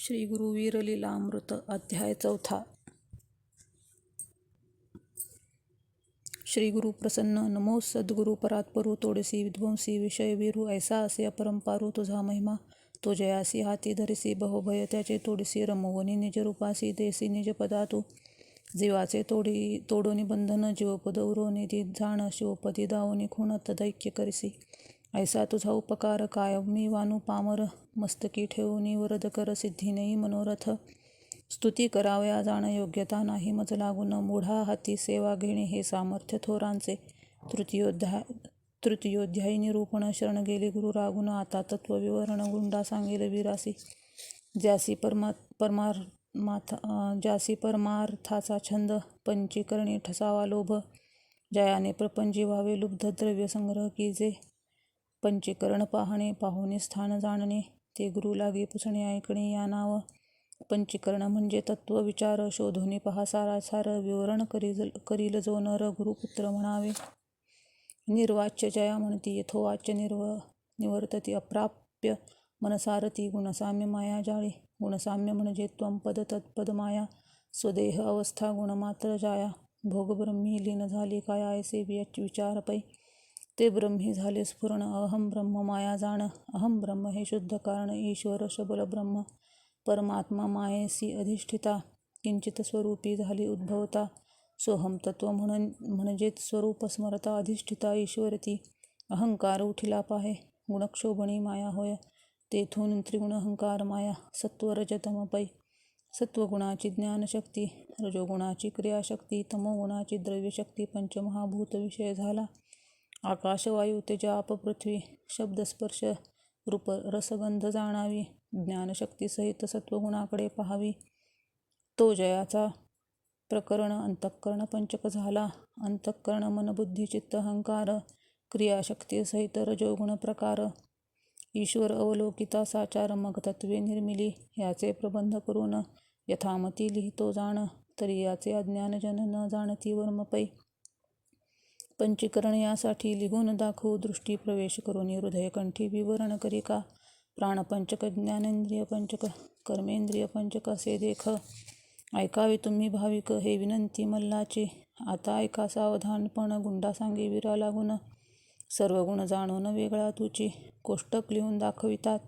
श्री गुरुवीरलीलामृत अध्याय चौथा. श्री गुरु प्रसन्न नमो सद्गुरु परात्परू तोडसी विध्वंसी विषय वीरू ऐसा असे अपरंपारू तुझा महिमा. तो जयासी हाती धरिसी बहुभय त्याचे तोडसी रमोवनी निज रूपासी देसी निज पदातू. जीवाचे तोडी तोडोनी बंधन जीवपद उरोनी ती जाण शिवपदी दावोनी खुण तदैक्य करिसी. ऐसा तुझा उपकार कायमी वानू पामर मस्तकी ठेवूनी वरद कर सिद्धीनेही मनोरथ. स्तुती करावया जाण योग्यता नाही मज लागून मूढा हाती सेवा घेणे हे सामर्थ्य थोरांचे. तृतीयोध्याय तृतीयोध्यायी निरूपण शरण गेली गुरु रागुण आता तत्वविवरण गुंडा सांगेल विरासी ज्यासी परमा परमार माथा ज्यासी परमार्थाचा छंद पंचीकरणी ठसावा लोभ. जयाने प्रपंची व्हावे लुब्ध द्रव्य संग्रह की जे पंचीकरण पाहणे पाहुणे स्थान जाणणे ते गुरु लागे पुसणे ऐकणे या नाव. पंचीकरण म्हणजे तत्व विचार शोधून पहा सारासार विवरण करील करील जो नर गुरुपुत्र म्हणावे. निर्वाच्य जया म्हणती यथोवाच्य निर्व निवर्तती अप्राप्य मनसारती गुणसाम्य माया जाळे. गुणसाम्य म्हणजे त्वंपद तत्पद माया स्वदेह अवस्था गुणमात्र जाया. भोगब्रह्मी लीन झाली काय आयसे विचार पै ते ब्रह्मी झाले स्फुरण अहम ब्रह्म माया जाण. अहम ब्रह्म हे शुद्ध कारण. ईश्वर शबल ब्रह्म. परमात्मा मायेसी अधिष्ठिता. किंचित स्वरूपी झाली उद्भवता. सोहम तत्व म्हणून म्हणजेच स्वरूप स्मरता अधिष्ठिता ईश्वरती अहंकार उठिला पाहे. गुणक्षोभणी माया होय. तेथून त्रिगुण अहंकार माया. सत्वरजतम पै. सत्वगुणाची ज्ञानशक्ती. रजोगुणाची क्रियाशक्ती. तमोगुणाची द्रव्यशक्ती. पंचमहाभूत विषय झाला. आकाश वायू तेजाप पृथ्वी शब्दस्पर्श रूप रसगंध जाणावी ज्ञानशक्तीसहित सत्वगुणाकडे पाहावी. तो जयाचा प्रकरण अंतःकरण पंचक झाला. अंतःकरण मनबुद्धी चित्त अहंकार क्रियाशक्तीसहित रजोगुण प्रकार. ईश्वर अवलोकिता साचार मग तत्वे निर्मिली याचे प्रबंध करून यथामती लिहितो जाण तरी याचे अज्ञानजन न जाणती वर्मपै. पंचीकरण यासाठी लिहून दाखवू दृष्टी प्रवेश करून हृदयकंठी विवरण करिका प्राणपंचक ज्ञानेंद्रिय पंचक कर्मेंद्रिय पंचक असे देख. ऐकावे तुम्ही भाविक हे विनंती मल्लाची. आता ऐका सावधानपण गुंडा सांगे विरा लागून. सर्व गुण जाणून वेगळा तुची. कोष्टक लिहून दाखवितात.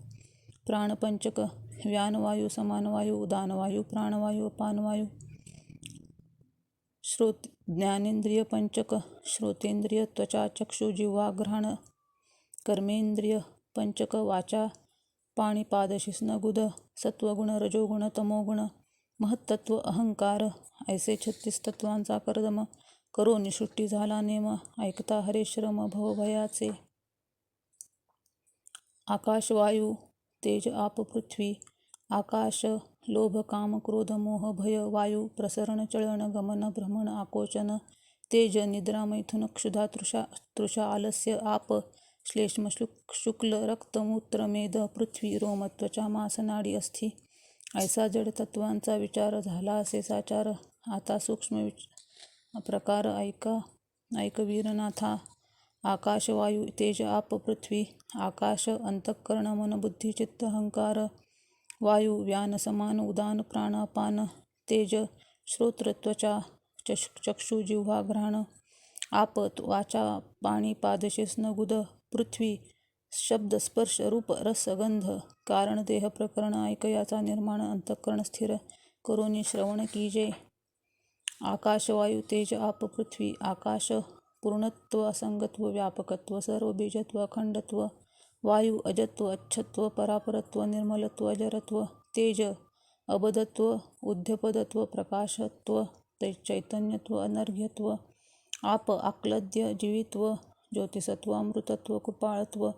प्राणपंचक व्यानवायू समानवायू उदानवायू प्राणवायू अपानवायू श्रोत ज्ञानेंद्रिय पंचक श्रोतेंद्रिय त्वचा चक्षु जिव्हा घ्राण कर्मेंद्रिय पंचक वाचा पाणीपादशिस्न गुद सत्वगुण रजोगुण तमोगुण महत्तत्व अहंकार ऐसे छत्तीस तत्वांचा कर्दम करो सृष्टी झाला नेम ऐकता हरेश्रम भवभयाचे आकाश वायू तेज आप पृथ्वी आकाश लोभ काम क्रोध मोह भय वायू प्रसरण चळण गमन भ्रमण आकोचन तेज निद्रा मैथुन क्षुधा तृषा तृषा आलस्य आप श्लेष्म शुक्ल रक्त मूत्र मेद पृथ्वी रोम त्वचा मास नाडी अस्थि ऐसा जड तत्वांचा विचार झाला असे साचार आता सूक्ष्म प्रकार ऐका ऐकवीरनाथा आकाश वायू तेज आप पृथ्वी आकाश अंतःकरण मन बुद्धी चित्त अहंकार वायू व्यान समान उदान प्राण पान तेज श्रोत्र त्वचा चक्षु जिव्हा घ्राण आप वाचा पाणी पादशेस्न गुद पृथ्वी शब्द स्पर्श रूप रस गंध कारण देह प्रकरण ऐकयाचा निर्माण अंतःकरण स्थिर करोनी श्रवण कीजे आकाश वायू तेज आप पृथ्वी आकाश पूर्णत्व असंगत्व व्यापकत्व सर्व बीजत्व अखंडत्व वायू अजत्व अच्छत्व परापरत्व निर्मलत्व अजरत्व तेज अबधत्व उद्यपदत्व प्रकाशत्व चैतन्यत्व अनर्घ्यत्व आप आक्लद्य जीवित्व ज्योतिसत्व अमृतत्व कृपाळत्व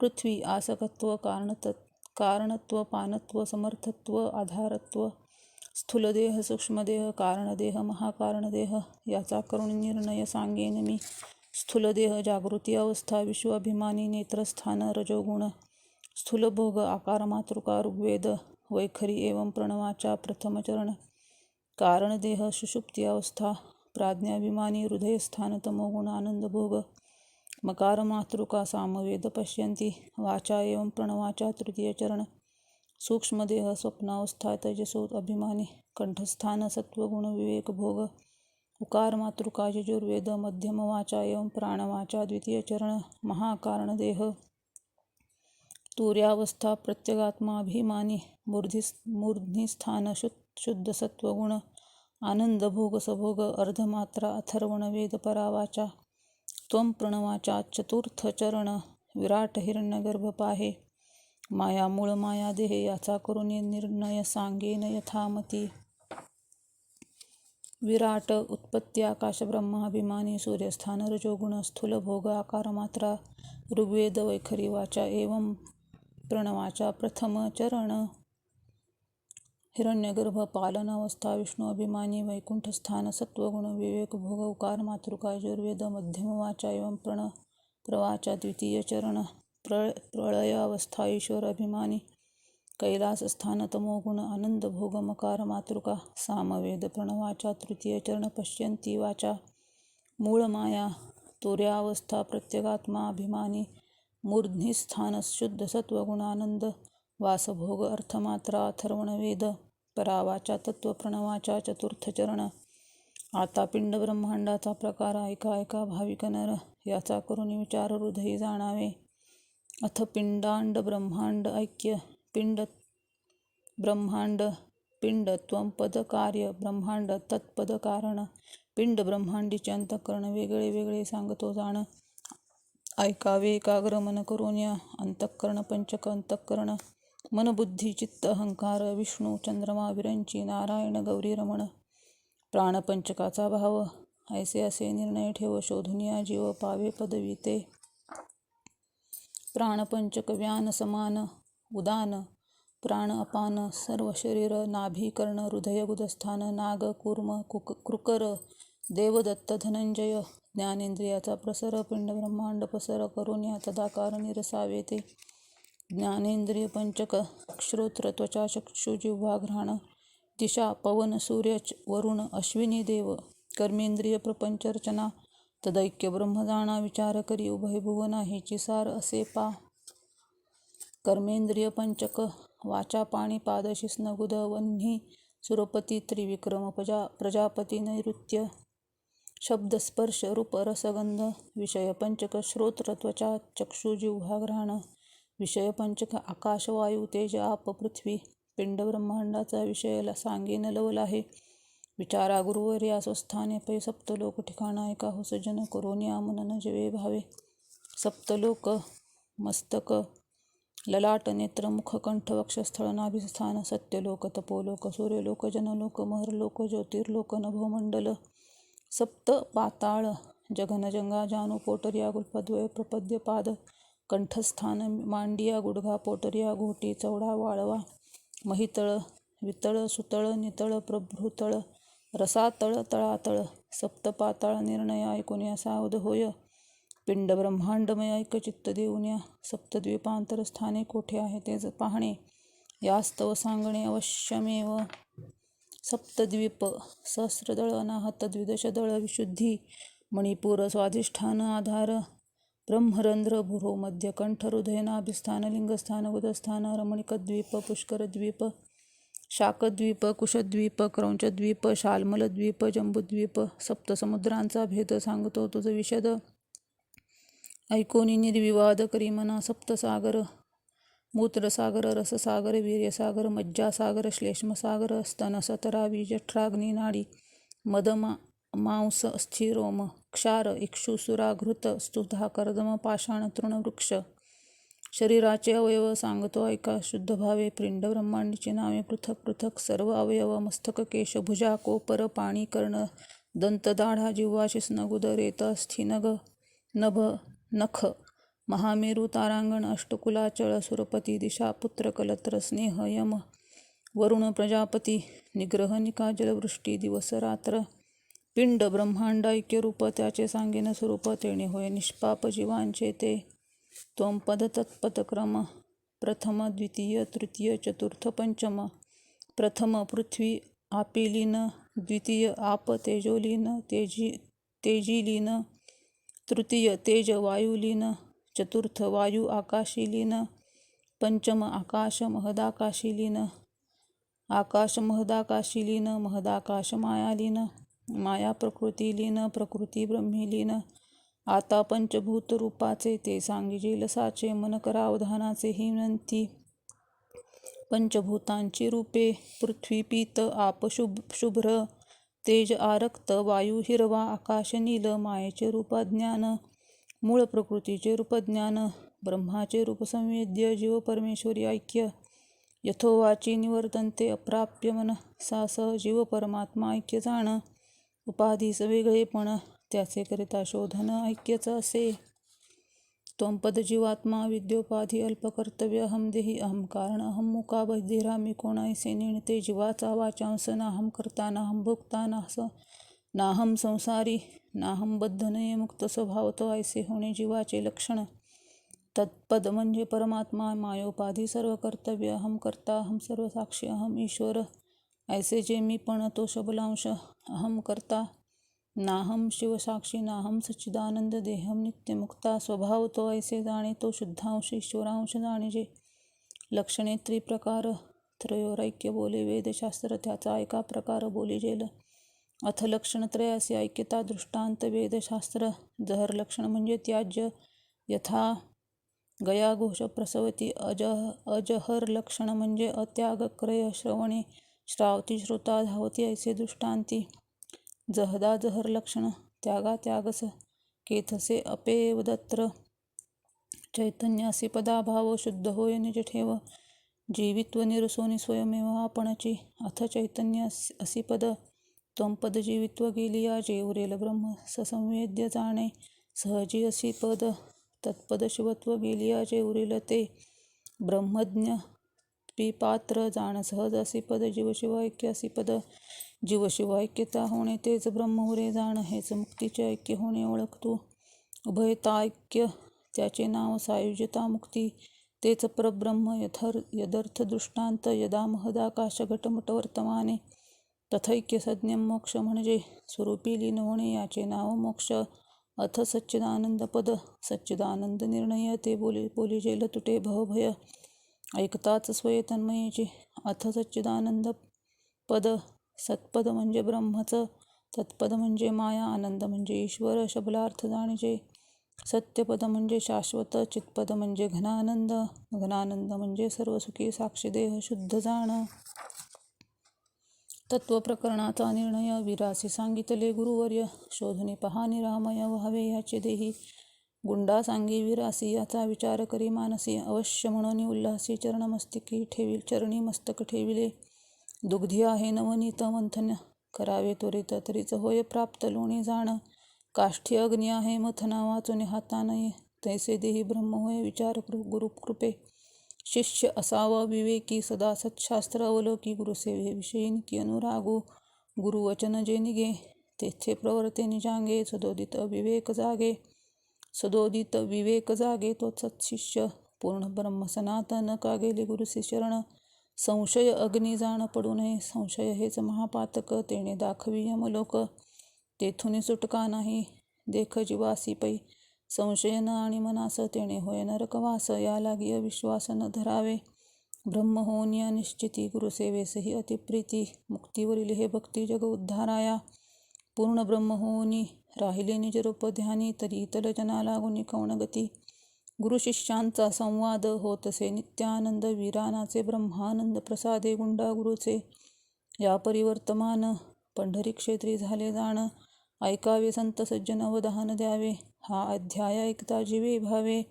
पृथ्वी आसकत्व कारणत कारणत्व पानत्व समर्थत्व आधारत्व स्थूलदेह सूक्ष्मदेह कारणदेह महाकारणदेह याचा करुण निर्णय सांगेन मी. स्थूलदेह जागृती अवस्था विश्वाभिमानी नेत्रस्थान रजोगुण स्थूलभोग आकार मातृका ऋग्वेद वैखरी एवं प्रणवाचा प्रथमचरण कारणदेह सुषुप्ती अवस्था प्राज्ञाभिमानी हृदयस्थान तमोगुण आनंदभोग मकार मातृका सामवेद पश्यन्ति वाचा एवं प्रणवाचा तृतीयचरण सूक्ष्मदेह स्वप्नावस्था तेजसो अभिमानी कंठस्थान सत्वगुण विवेक उकार मातृका यजुर्वेद मध्यम वाचा एवं प्राणवाचा द्वितीय चरण महाकारण देह तुर्यावस्था प्रत्यगात्माभिमानी मूर्धी मूर्ध्निस्थान शुद्ध सत्वगुण आनंद भोग सभोग अर्धमात्रा अथर्वण वेद परावाचा त्वं प्रणवाचा चतुर्थ चरण विराट हिरण्यगर्भ पाहे माया मूळ माया देहे याचा करून निर्णय सांगेन यथामती। विराट उत्पत्ती आकाश ब्रह्माभिमानी सूर्यस्थान रजोगुण स्थूल भोग आकार मात्रा ऋग्वेद वैखरी वाचा एवं प्रणवाचा प्रथम चरण हिरण्यगर्भ पालनावस्था विष्णू अभिमानी वैकुंठस्थान सत्वगुण विवेक भोग उकार मातृका यजुर्वेद मध्यम वाचा एवं प्रण प्रवाचा द्वितीय चरण प्र प्रळयावस्था ईश्वर अभिमानी कैलासस्थान तमोगुण आनंद भोग मकार मातृका सामवेद प्रणवाचा तृतीय चरण पश्यंती वाचा मूळ माया तुर्यावस्था प्रत्यगात्मा अभिमानी मूर्ध्निस्थान शुद्ध सत्वगुण आनंद वासभोग अर्थमात्रा अथर्वणवेद परावाचा तत्व प्रणवाचा चतुर्थ चरण आता पिंड ब्रह्मांडाचा प्रकार ऐका ऐका भाविक नर याचा करून विचार हृदयी जाणावे अथ पिंडांड ब्रह्मांड ऐक्य पिंड ब्रह्मांड पिंड त्वंपदकार्य ब्रह्मांड तत्पद कारण पिंड ब्रह्मांडीचे अंतःकरण वेगळे वेगळे सांगतो जाण ऐकावे एकाग्र मन करून या अंतःकरण पंचक अंतःकरण मनबुद्धी चित्त अहंकार विष्णू चंद्रमा विरंची नारायण गौरी रमण प्राणपंचकाचा भाव ऐसे असे निर्णय ठेव शोधुनिया जीव पावे पदवी ते. प्राणपंचक व्यान समान उदान प्राण अपान सर्व शरीर नाभी कर्ण हृदय गुदस्थान नाग कूर्म कुक कृकर देवदत्त धनंजय ज्ञानेंद्रियाचा प्रसर पिंड ब्रह्मांड पसर करून या तदाकार निरसावे ते ज्ञानेंद्रिय पंचक श्रोत्र त्वचा चक्षु जिव्हा घ्राण दिशा पवन सूर्य वरुण अश्विनी देव कर्मेंद्रिय प्रपंचरचना तदैक्य ब्रह्मजाणा विचार करी उभय भुवना हिची सार असे पा कर्मेंद्रिय पंचक वाचा पाणी पादशी नगुद वन्ही सुरपती त्रिविक्रम प्रजा प्रजापती नैऋत्य शब्दस्पर्श रूपरसगंध रूप रसगंध विषय पंचक श्रोत्र त्वचा चक्षु जिव्हा घ्राण विषय पंचक आकाश वायू तेज आप पृथ्वी पिंड ब्रह्मांडाचा विषय सांगेन लवल आहे विचारा गुरुवर या स्वस्थाने पै सप्तलोक ठिकाणा एका हो सजन करोनी आमनन जवे भावे सप्तलोक मस्तक ललाट नेत्र मुख कंठ वक्षस्थळ नाभिस्थान सत्यलोक तपोलोक सूर्यलोक जनलोक महरलोक ज्योतिर्लोक नभोमंडल सप्त पाताळ जघनजंगा जानू पोटरिया गुल्पद्वय प्रपद्य पाद कंठस्थान मांडिया गुडघा पोटरिया घोटी चौडा वाळवा महितळ वितळ सुतळ नितळ प्रभृतळ रसातळ तळातळ सप्तपाताळ निर्णय ऐकून या सावध होय. पिंड ब्रह्मांडमय ऐक चित्त देऊन या सप्तद्वीपांतर स्थाने कोठे आहे ते पाहणे. यास्तव सांगणे अवश्यमेव. सप्तद्वीप सहस्रदळ अनाहत द्विदशदळ विशुद्धी मणिपूर स्वाधिष्ठान आधार ब्रह्मरंध्र भुरो मध्य कंठ हृदयनाभिस्थान लिंगस्थान उदस्थान रमणिकद्वीप पुष्करद्वीप शाकद्वीप कुशद्वीप क्रौंचद्वीप शाल्मलद्वीप जंबुद्वीप सप्तसमुद्रांचा भेद सांगतो. तुझं विशद ऐकोनी निर्विवाद करी मना सप्तसागर मूत्रसागर रससागर वीर्यसागर मज्जासागर श्लेष्मसागर स्तनसतरावी जठराग्नी नाडी मदमा मांस स्थिरोम क्षार इक्षुसुरा घृत स्तुधा कर्दम पाषाण तृणवृक्ष शरीराचे अवयव सांगतो ऐका शुद्ध भावे पिंड ब्रह्मांडीची नावे पृथक पृथक सर्व अवयव मस्तक केश भुजा कोपर पाणी कर्ण दंतदाढा जिव्हा शिस्नगुद रेत स्थिनग नभ नख महामेरू तारांगण अष्टकुलाचळ सुरपती दिशा पुत्र कलत्र स्नेह यम वरुण प्रजापती निग्रह निका जलवृष्टी दिवस रात्र पिंड ब्रह्मांड ऐक्यरूप त्याचे सांगेन स्वरूप तेणे होय निष्पाप जीवांचे ते. त्वं तत्पदक्रम प्रथम द्वितीय तृतीय चतुर्थ पंचम प्रथम पृथ्वी आपिलीन द्वितीय आप तेजोलीन तेजी तेजिलीन तृतीय तेज वायुलीन चतुर्थ वायू आकाशीलीन पंचम आकाश महदाकाशीलीन आकाश महदाकाशीलीन महदाकाश मायालीन माया प्रकृतीलीन प्रकृती ब्रह्मी लीन आता पंचभूत रूपाचे ते सांगिजे लसाचे मन करावधानाचे ही विनंती. पंचभूतांची रूपे पृथ्वी पीत आप शुभ शुभ्र तेज आरक्त वायू हिरवा आकाश नील मायेचे रूप मूळ प्रकृतीचे रूप ज्ञान ब्रह्माचे रूप संवेद्य जीव परमेश्वरी ऐक्य यथोवाची निवर्तनते अप्राप्य मन सह जीव परमात्मा ऐक्य जाण उपाधीस वेगळेपण त्याचे करिता शोधन ऐक्यच असे. त्वं पदजीवात्मा विद्योपाधी अल्पकर्तव्य अहं देही अहम कारण अहं मुका बधिरा ऐसे नेणते जीवाचा वाचांस कर्ता नाहं नाहम भोगता नास नाहं संसारी नाहं बद्धनये मुक्त स्वभावतो ऐसे होणे जीवाचे लक्षण। तत्पद म्हणजे परमात्मा मायोपाधी सर्व कर्तव्य अहम कर्ता अहम सर्व साक्षी अहम ईश्वर। ऐसे जे मी पण तो शबलांश अहम कर्ता। नाहम शिवसाक्षी नाहम सच्चिदानंद देहम नित्यमुक्ता स्वभाव तो ऐसे जाणे तो शुद्धांश ईश्वरांश जाणे लक्षणे त्रिप्रकार त्रयोरैक्य बोले वेदशास्त्र त्याचा एका प्रकार बोली जेल। अथ लक्षण त्रयासी ऐक्यता दृष्टांत वेदशास्त्र। जहर लक्षण म्हणजे त्याज्य यथा गया घोष प्रसवती। अजह अजहर लक्षण म्हणजे अत्याग क्रय श्रवणे। श्रावती श्रोता धावती ऐसे दृष्टांती। जहदा जहर लक्षण त्यागा त्यागस केथसे अपेवदत्र चैतन्यासी पदाभाव शुद्ध होय निज ठेव। जीवित्व निरसोनी स्वयमेव आपणची। अथ चैतन्य असी पद त्वम पद जीवित्व गेलिया जे उरेल ब्रह्म ससंवेद्य जाणे। सहजी असी पद तत्पद शिवत्व गेलिया जे उरेल ते। ब्रह्मज्ञ पात्र जाण सहज असी पद जीवशिव ऐक्य असी पद जीवशिव ऐक्यता होणे तेच ब्रह्म उरे जाण हेच मुक्तीचे ऐक्य होणे ओळखतो. उभयता ऐक्य त्याचे नाव सायुज्यता मुक्ती तेच परब्रह्म यथर यदर्थ दृष्टांत यदा महदाकाश घटमट वर्तमाने. तथैक्य सज्ञ मोक्ष म्हणजे स्वरूपी लीन होणे याचे नाव मोक्ष. अथ सच्चिदानंद पद सच्चिदानंद निर्णय ते बोली बोली जेल तुटे भवभय. ऐकताच स्वयंतन्मयेची अथ सच्चिदानंद पद. सत्पद म्हणजे ब्रह्मचं तत्पद म्हणजे माया आनंद म्हणजे ईश्वर शबलार्थ जाणीचे सत्यपद म्हणजे शाश्वत चित्पद म्हणजे घनानंद घनानंद म्हणजे सर्व सुखी साक्षीदेह शुद्ध जाण. तत्वप्रकरणाचा निर्णय विरासी सांगितले गुरुवर्य शोधने पहा निरामय व्हावे याचे देही. गुंडा सांगी विरासी याचा विचार करी मानसी. अवश्य म्हणून उल्हासी चरणमस्तिकी ठेवील चरणी मस्तक ठेविले. दुग्धी आहे नवनीत मंथन करावे त्वरित तरीच होय प्राप्त लोणी जाण. काष्ठी अग्नी आहे मथना वाचून हाताने तैसे देही ब्रह्म होय विचार गुरुकृपे शिष्य असावं विवेकी सदा सत्शास्त्र अवलोकी गुरुसेवेविषयी की अनुरागू. गुरुवचन जे निगे तेथे प्रवर्ते निजांगे सदोदित विवेक जागे. सदोदित विवेक जागे तो सत्शिष्य पूर्ण ब्रह्म सनातन का गेले गुरुसी शरण संशय अग्नी जाण पडू नये। संशय हेच महापातक तेने दाखवी यमलोक। तेथून सुटका नाही? देख जीवासी पै। संशय न आणि मनास तेणे होय नरकवास या लागी अविश्वास न धरावे। ब्रह्म होऊन या निश्चिती। गुरुसेवेसही अतिप्रीती। मुक्तीवरील हे भक्ती जग उद्धाराया। पूर्ण ब्रह्म होऊनी राहिले निजरूप ध्यानी तरी इतर जना लागून कौणगती? गुरुशिष्यांचा संवाद होत असे नित्यानंद वीरानाचे ब्रह्मानंद प्रसादे गुंडा गुरुचे या परिवर्तमान पंढरी क्षेत्री झाले जाण ऐकावे संत सज्जन अवधान द्यावे. हा अध्याय ऐकता जीवे भावे.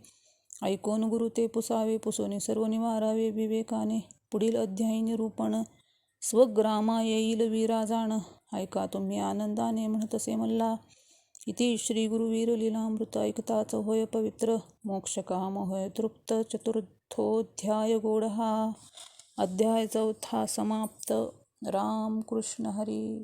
ऐकून गुरु ते पुसावे पुसोने सर्व निवारावे विवेकाने. पुढील अध्यायी निरूपण स्वग्रामा येईल वीरा जाण. ऐका तुम्ही आनंदाने म्हणतसे म्हणला इति श्री गुरुवीर लीलामृत ऐकताच होय पवित्र मोक्षकाम होय तृप्त चतुर्थोध्याय गोड हा अध्याय चौथा समाप्त. राम कृष्ण हरी.